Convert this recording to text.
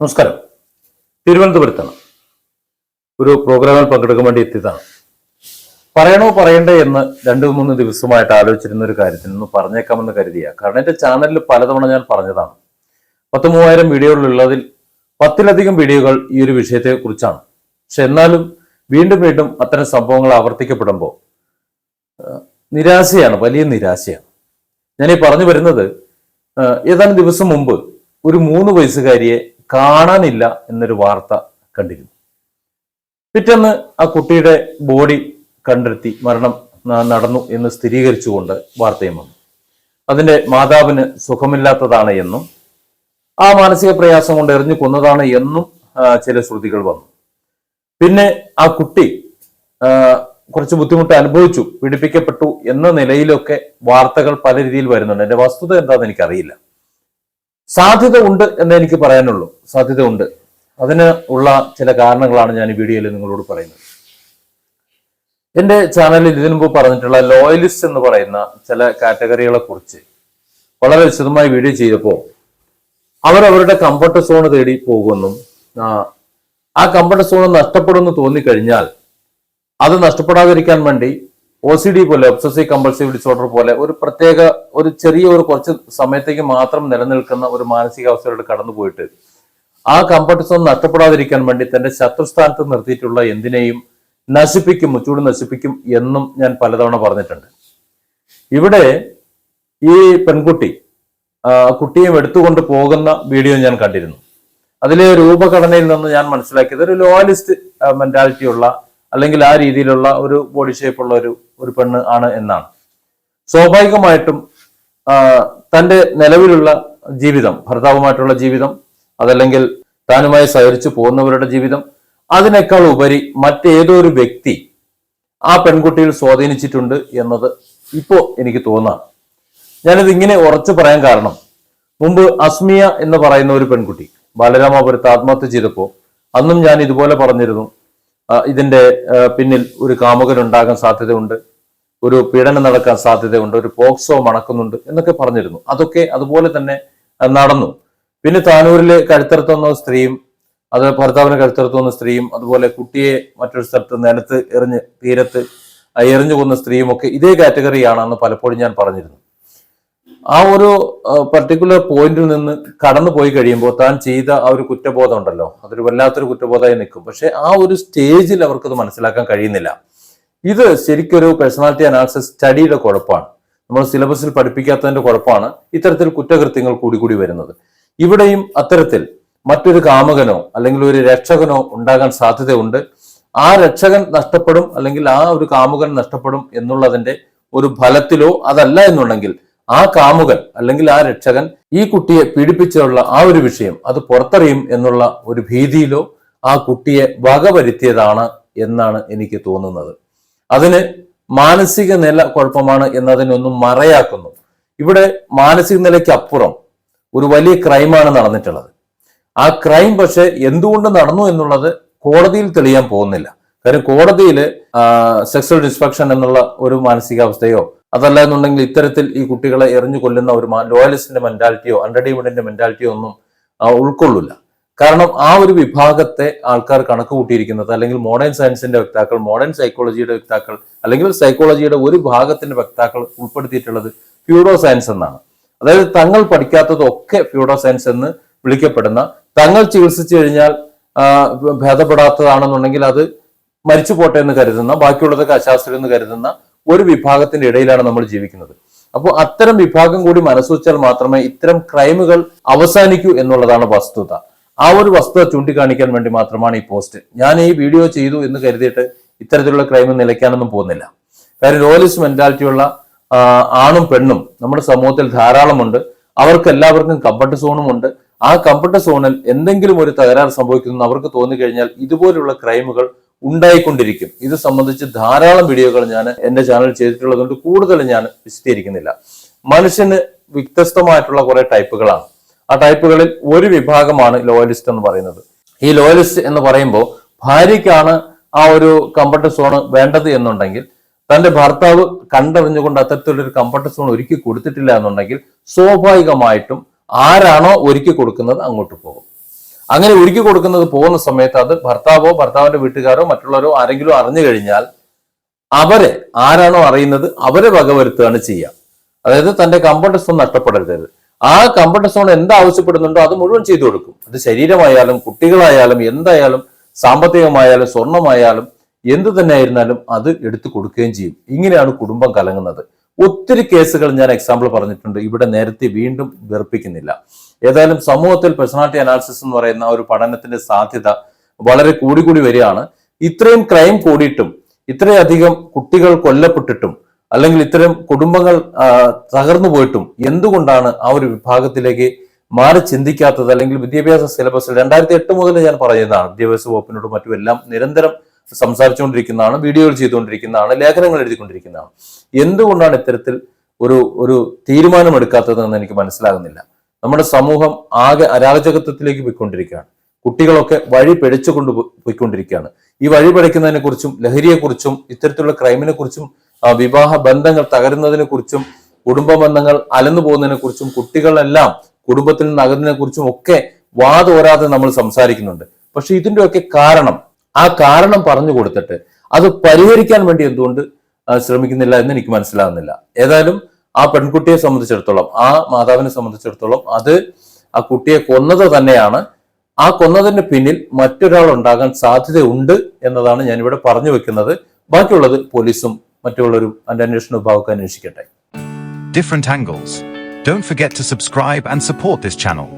നമസ്കാരം. തിരുവനന്തപുരത്താണ്. ഒരു പ്രോഗ്രാമിൽ പങ്കെടുക്കാൻ വേണ്ടി എത്തിയതാണ്. പറയണോ പറയണ്ടേ എന്ന് രണ്ടു മൂന്ന് ദിവസമായിട്ട് ആലോചിച്ചിരുന്ന ഒരു കാര്യത്തിൽ നിന്ന് പറഞ്ഞേക്കാമെന്ന് കരുതിയ. കാരണം എന്റെ ചാനലിൽ പലതവണ ഞാൻ പറഞ്ഞതാണ്. പത്ത് മൂവായിരം വീഡിയോകളുള്ളതിൽ പത്തിലധികം വീഡിയോകൾ ഈ ഒരു വിഷയത്തെ കുറിച്ചാണ്. പക്ഷെ എന്നാലും വീണ്ടും വീണ്ടും അത്തരം സംഭവങ്ങൾ ആവർത്തിക്കപ്പെടുമ്പോൾ നിരാശയാണ് വലിയ നിരാശയാണ്. ഞാൻ ഈ പറഞ്ഞു വരുന്നത് ഏതാനും ദിവസം മുമ്പ് ഒരു മൂന്ന് വയസ്സുകാരിയെ കാണാനില്ല എന്നൊരു വാർത്ത കണ്ടിരുന്നു. പിറ്റേന്ന് ആ കുട്ടിയുടെ ബോഡി കണ്ടെത്തി മരണം നടന്നു എന്ന് സ്ഥിരീകരിച്ചുകൊണ്ട് വാർത്തയും വന്നു. അതിന്റെ മാതാവിന് സുഖമില്ലാത്തതാണ് എന്നും ആ മാനസിക പ്രയാസം കൊണ്ട് എറിഞ്ഞു കൊന്നതാണ് എന്നും ചില ശ്രുതികൾ വന്നു. പിന്നെ ആ കുട്ടി കുറച്ച് ബുദ്ധിമുട്ട് അനുഭവിച്ചു പീഡിപ്പിക്കപ്പെട്ടു എന്ന നിലയിലൊക്കെ വാർത്തകൾ പല രീതിയിൽ വരുന്നുണ്ട്. എന്റെ വസ്തുത എന്താണെന്ന് എനിക്കറിയില്ല. സാധ്യത ഉണ്ട് എന്ന് എനിക്ക് പറയാനുള്ളൂ. സാധ്യത ഉണ്ട്. അതിന് ഉള്ള ചില കാരണങ്ങളാണ് ഞാൻ ഈ വീഡിയോയിൽ നിങ്ങളോട് പറയുന്നത്. എന്റെ ചാനലിൽ ഇതിനു മുമ്പ് പറഞ്ഞിട്ടുള്ള ലോയലിസ്റ്റ് എന്ന് പറയുന്ന ചില കാറ്റഗറികളെ കുറിച്ച് വളരെ വിശദമായി വീഡിയോ ചെയ്തപ്പോൾ അവർ അവരുടെ കംഫർട്ട് സോൺ തേടി പോകുമെന്നും ആ, കംഫർട്ട് സോൺ നഷ്ടപ്പെടുമെന്ന് തോന്നിക്കഴിഞ്ഞാൽ അത് നഷ്ടപ്പെടാതിരിക്കാൻ വേണ്ടി ഒ സി ഡി പോലെ ഒബ്സസീവ് കമ്പൾസീവ് ഡിസോർഡർ പോലെ ഒരു പ്രത്യേക ഒരു ചെറിയ ഒരു കുറച്ച് സമയത്തേക്ക് മാത്രം നിലനിൽക്കുന്ന ഒരു മാനസികാവസ്ഥയിലൂടെ കടന്നു പോയിട്ട് ആ കംഫർട്ട് സോൺ നഷ്ടപ്പെടാതിരിക്കാൻ വേണ്ടി തന്റെ ശത്രുസ്ഥാനത്ത് നിർത്തിയിട്ടുള്ള എന്തിനേയും നശിപ്പിക്കും മുച്ചൂട് നശിപ്പിക്കും എന്നും ഞാൻ പലതവണ പറഞ്ഞിട്ടുണ്ട്. ഇവിടെ ഈ പെൺകുട്ടി കുട്ടിയും എടുത്തുകൊണ്ട് പോകുന്ന വീഡിയോ ഞാൻ കണ്ടിരുന്നു. അതിലെ രൂപഘടനയിൽ നിന്ന് ഞാൻ മനസ്സിലാക്കിയത് ഒരു ലോയലിസ്റ്റ് മെന്റാലിറ്റി ഉള്ള അല്ലെങ്കിൽ ആ രീതിയിലുള്ള ഒരു ബോഡി ഷേപ്പ് ഉള്ള ഒരു ഒരു പെണ്ണ് ആണ് എന്നാണ്. സ്വാഭാവികമായിട്ടും തന്റെ നിലവിലുള്ള ജീവിതം ഭർത്താവുമായിട്ടുള്ള ജീവിതം അതല്ലെങ്കിൽ താനുമായി സഹരിച്ചു പോകുന്നവരുടെ ജീവിതം അതിനേക്കാൾ ഉപരി മറ്റേതോ ഒരു വ്യക്തി ആ പെൺകുട്ടിയിൽ സ്വാധീനിച്ചിട്ടുണ്ട് എന്നത് ഇപ്പോ എനിക്ക് തോന്നാം. ഞാനിത് ഇങ്ങനെ ഉറച്ചു പറയാൻ കാരണം മുമ്പ് അസ്മിയ എന്ന് പറയുന്ന ഒരു പെൺകുട്ടി ബാലരാമപുരത്ത് ആത്മഹത്യ ചെയ്തപ്പോൾ അന്നും ഞാൻ ഇതുപോലെ പറഞ്ഞിരുന്നു ഇതിന്റെ പിന്നിൽ ഒരു കാമുകൻ ഉണ്ടാകാൻ സാധ്യതയുണ്ട് ഒരു പീഡനം നടക്കാൻ സാധ്യതയുണ്ട് ഒരു പോക്സോ മണക്കുന്നുണ്ട് എന്നൊക്കെ പറഞ്ഞിരുന്നു. അതൊക്കെ അതുപോലെ തന്നെ നടന്നു. പിന്നെ താനൂരിലെ കഴുത്തറുത്തുന്ന സ്ത്രീയും അത് ഭർത്താവിനെ കഴുത്തറുത്തുന്ന സ്ത്രീയും അതുപോലെ കുട്ടിയെ മറ്റൊരു സ്ഥലത്ത് നിലത്ത് എറിഞ്ഞ് തീരത്ത് എറിഞ്ഞു കൊന്ന സ്ത്രീയും ഒക്കെ ഇതേ കാറ്റഗറിയാണെന്ന് പലപ്പോഴും ഞാൻ പറഞ്ഞിരുന്നു. ആ ഒരു പർട്ടിക്കുലർ പോയിന്റിൽ നിന്ന് കടന്നു പോയി കഴിയുമ്പോൾ താൻ ചെയ്ത ആ ഒരു കുറ്റബോധം ഉണ്ടല്ലോ. അതൊരു വല്ലാത്തൊരു കുറ്റബോധമായി നിൽക്കും. പക്ഷെ ആ ഒരു സ്റ്റേജിൽ അവർക്കത് മനസ്സിലാക്കാൻ കഴിയുന്നില്ല. ഇത് ശരിക്കൊരു പേഴ്സണാലിറ്റി അനാലിസിസ് സ്റ്റഡിയുടെ കുഴപ്പമാണ്. നമ്മൾ സിലബസിൽ പഠിപ്പിക്കാത്തതിന്റെ കുഴപ്പമാണ് ഇത്തരത്തിൽ കുറ്റകൃത്യങ്ങൾ കൂടി കൂടി വരുന്നത്. ഇവിടെയും അത്തരത്തിൽ മറ്റൊരു കാമകനോ അല്ലെങ്കിൽ ഒരു രക്ഷകനോ ഉണ്ടാകാൻ സാധ്യതയുണ്ട്. ആ രക്ഷകൻ നഷ്ടപ്പെടും അല്ലെങ്കിൽ ആ ഒരു കാമുകൻ നഷ്ടപ്പെടും എന്നുള്ളതിന്റെ ഒരു ഫലത്തിലോ അതല്ല എന്നുണ്ടെങ്കിൽ ആ കാമുകൻ അല്ലെങ്കിൽ ആ രക്ഷകൻ ഈ കുട്ടിയെ പീഡിപ്പിച്ചുള്ള ആ ഒരു വിഷയം അത് പുറത്തറിയും എന്നുള്ള ഒരു ഭീതിയിലോ ആ കുട്ടിയെ വകവരുത്തിയതാണ് എന്നാണ് എനിക്ക് തോന്നുന്നത്. അതിന് മാനസിക നില കുഴപ്പമാണ് എന്നതിനൊന്നും മറയാക്കുന്നു. ഇവിടെ മാനസിക നിലയ്ക്ക് അപ്പുറം ഒരു വലിയ ക്രൈമാണ് നടന്നിട്ടുള്ളത്. ആ ക്രൈം പക്ഷെ എന്തുകൊണ്ട് നടന്നു എന്നുള്ളത് കോടതിയിൽ തെളിയാൻ പോകുന്നില്ല. കാരണം കോടതിയിൽ സെക്സ്വൽ ഡിസ്ഫക്ഷൻ എന്നുള്ള ഒരു മാനസികാവസ്ഥയോ അതല്ല എന്നുണ്ടെങ്കിൽ ഇത്തരത്തിൽ ഈ കുട്ടികളെ എറിഞ്ഞു കൊല്ലുന്ന ഒരു ലോയലിസ്റ്റിന്റെ മെന്റാലിറ്റിയോ അണ്ടർഡീമെന്റിന്റെ മെന്റാലിറ്റിയോ ഒന്നും ഉൾക്കൊള്ളില്ല കാരണം ആ ഒരു വിഭാഗത്തെ ആൾക്കാർ കണക്ക് കൂട്ടിയിരിക്കുന്നത് അല്ലെങ്കിൽ മോഡേൺ സയൻസിന്റെ വക്താക്കൾ മോഡേൺ സൈക്കോളജിയുടെ വക്താക്കൾ അല്ലെങ്കിൽ സൈക്കോളജിയുടെ ഒരു ഭാഗത്തിന്റെ വക്താക്കൾ ഉൾപ്പെടുത്തിയിട്ടുള്ളത് ഫ്യൂഡോ സയൻസ് എന്നാണ്. അതായത് തങ്ങൾ പഠിക്കാത്തതൊക്കെ ഫ്യൂഡോ സയൻസ് എന്ന് വിളിക്കപ്പെടുന്ന തങ്ങൾ ചികിത്സിച്ചു കഴിഞ്ഞാൽ ഭേദപ്പെടാത്തതാണെന്നുണ്ടെങ്കിൽ അത് മരിച്ചു പോട്ടെ എന്ന് കരുതുന്ന ബാക്കിയുള്ളതൊക്കെ അശാസ്ത്രം എന്ന് കരുതുന്ന ഒരു വിഭാഗത്തിന്റെ ഇടയിലാണ് നമ്മൾ ജീവിക്കുന്നത്. അപ്പോൾ അത്തരം വിഭാഗം കൂടി മനസ്സുവെച്ചാൽ മാത്രമേ ഇത്തരം ക്രൈമുകൾ അവസാനിക്കൂ എന്നുള്ളതാണ് വസ്തുത. ആ ഒരു വസ്തുത ചൂണ്ടിക്കാണിക്കാൻ വേണ്ടി മാത്രമാണ് ഈ പോസ്റ്റ് ഞാൻ ഈ വീഡിയോ ചെയ്തു എന്ന് കരുതിയിട്ട് ഇത്തരത്തിലുള്ള ക്രൈം നിലയ്ക്കാനൊന്നും പോകുന്നില്ല. കാര്യം റോയലിസ്റ്റ് മെന്റാലിറ്റിയുള്ള ആണും പെണ്ണും നമ്മുടെ സമൂഹത്തിൽ ധാരാളമുണ്ട്. അവർക്ക് എല്ലാവർക്കും കംഫർട്ട് സോണും ഉണ്ട്. ആ കംഫർട്ട് സോണിൽ എന്തെങ്കിലും ഒരു തകരാറ് സംഭവിക്കുന്നു അവർക്ക് തോന്നിക്കഴിഞ്ഞാൽ ഇതുപോലുള്ള ക്രൈമുകൾ ഉണ്ടായിക്കൊണ്ടിരിക്കും. ഇത് സംബന്ധിച്ച് ധാരാളം വീഡിയോകൾ ഞാൻ എന്റെ ചാനൽ ചെയ്തിട്ടുള്ളതുകൊണ്ട് കൂടുതൽ ഞാൻ വിശദീകരിക്കുന്നില്ല. മനുഷ്യന് വ്യത്യസ്തമായിട്ടുള്ള കുറെ ടൈപ്പുകളാണ് ആ ടൈപ്പുകളിൽ ഒരു വിഭാഗമാണ് ലോയലിസ്റ്റ് എന്ന് പറയുന്നത്. ഈ ലോയലിസ്റ്റ് എന്ന് പറയുമ്പോൾ ഭാര്യയ്ക്കാണ് ആ ഒരു കംഫർട്ട് സോൺ വേണ്ടത് എന്നുണ്ടെങ്കിൽ തന്റെ ഭർത്താവ് കണ്ടറിഞ്ഞുകൊണ്ട് അത്തരത്തിലൊരു കംഫർട്ട് സോൺ ഒരുക്കി കൊടുത്തിട്ടില്ല എന്നുണ്ടെങ്കിൽ സ്വാഭാവികമായിട്ടും ആരാണോ ഒരുക്കി കൊടുക്കുന്നത് അങ്ങോട്ട് പോകും. അങ്ങനെ ഒരുക്കി കൊടുക്കുന്നത് പോകുന്ന സമയത്ത് അത് ഭർത്താവോ ഭർത്താവിന്റെ വീട്ടുകാരോ മറ്റുള്ളവരോ ആരെങ്കിലും അറിഞ്ഞു കഴിഞ്ഞാൽ അവരെ ആരാണോ അറിയുന്നത് അവരെ വകവരുത്തുകയാണ് ചെയ്യുക. അതായത് തന്റെ കംഫർട്ട് സോൺ നഷ്ടപ്പെടരുത്. ആ കംഫർട്ട് സോൺ എന്ത് ആവശ്യപ്പെടുന്നുണ്ടോ അത് മുഴുവൻ ചെയ്തു കൊടുക്കും. അത് ശരീരമായാലും കുട്ടികളായാലും എന്തായാലും സാമ്പത്തികമായാലും സ്വർണമായാലും എന്ത് തന്നെ ആയിരുന്നാലും അത് എടുത്തു കൊടുക്കുകയും ചെയ്യും. ഇങ്ങനെയാണ് കുടുംബം കലങ്ങുന്നത്. ഒത്തിരി കേസുകൾ ഞാൻ എക്സാമ്പിൾ പറഞ്ഞിട്ടുണ്ട്. ഇവിടെ നേരത്തെ വീണ്ടും വെറുപ്പിക്കുന്നില്ല. ഏതായാലും സമൂഹത്തിൽ പേഴ്സണാലിറ്റി അനാലിസിസ് എന്ന് പറയുന്ന ഒരു പഠനത്തിന്റെ സാധ്യത വളരെ കൂടി കൂടി വരികയാണ്. ഇത്രയും ക്രൈം കൂടിയിട്ടും ഇത്രയധികം കുട്ടികൾ കൊല്ലപ്പെട്ടിട്ടും അല്ലെങ്കിൽ ഇത്തരം കുടുംബങ്ങൾ തകർന്നു പോയിട്ടും എന്തുകൊണ്ടാണ് ആ ഒരു വിഭാഗത്തിലേക്ക് മാറി ചിന്തിക്കാത്തത്? അല്ലെങ്കിൽ വിദ്യാഭ്യാസ സിലബസ് രണ്ടായിരത്തി എട്ട് മുതൽ ഞാൻ പറയുന്നതാണ് വിദ്യാഭ്യാസ വകുപ്പിനോടും മറ്റും എല്ലാം നിരന്തരം സംസാരിച്ചുകൊണ്ടിരിക്കുന്നതാണ് വീഡിയോകൾ ചെയ്തുകൊണ്ടിരിക്കുന്നതാണ് ലേഖനങ്ങൾ എഴുതിക്കൊണ്ടിരിക്കുന്നതാണ്. എന്തുകൊണ്ടാണ് ഇത്തരത്തിൽ ഒരു ഒരു തീരുമാനമെടുക്കാത്തതെന്ന് എനിക്ക് മനസ്സിലാകുന്നില്ല. നമ്മുടെ സമൂഹം ആകെ അരാജകത്വത്തിലേക്ക് പോയിക്കൊണ്ടിരിക്കുകയാണ്. കുട്ടികളൊക്കെ വഴി പിഴച്ചു കൊണ്ട് പോയിക്കൊണ്ടിരിക്കുകയാണ്. ഈ വഴി പിഴയ്ക്കുന്നതിനെ കുറിച്ചും ലഹരിയെക്കുറിച്ചും ഇത്തരത്തിലുള്ള ക്രൈമിനെ കുറിച്ചും വിവാഹ ബന്ധങ്ങൾ തകരുന്നതിനെ കുറിച്ചും കുടുംബ ബന്ധങ്ങൾ അലന്നു പോകുന്നതിനെ കുറിച്ചും കുട്ടികളെല്ലാം കുടുംബത്തിൽ നിന്ന് അകന്നതിനെ കുറിച്ചും ഒക്കെ വാതോരാതെ നമ്മൾ സംസാരിക്കുന്നുണ്ട്. പക്ഷെ ഇതിന്റെയൊക്കെ കാരണം ആ കാരണം പറഞ്ഞു കൊടുത്തിട്ട് അത് പരിഹരിക്കാൻ വേണ്ടി എന്തുകൊണ്ട് ശ്രമിക്കുന്നില്ല എന്ന് എനിക്ക് മനസ്സിലാകുന്നില്ല ഏതായാലും ആ പെൺകുട്ടിയെ സംബന്ധിച്ചിടത്തോളം ആ മാതാവിനെ സംബന്ധിച്ചിടത്തോളം അത് ആ കുട്ടിയെ കൊന്നത് തന്നെയാണ്. ആ കൊന്നതിന് പിന്നിൽ മറ്റൊരാൾ ഉണ്ടാകാൻ സാധ്യതയുണ്ട് എന്നതാണ് ഞാനിവിടെ പറഞ്ഞു വെക്കുന്നത്. ബാക്കിയുള്ളത് പോലീസും മറ്റുള്ളവരും അതിന്റെ അന്വേഷണ വിഭാഗമൊക്കെ അന്വേഷിക്കട്ടെ different angles. Don't forget to subscribe and support this channel.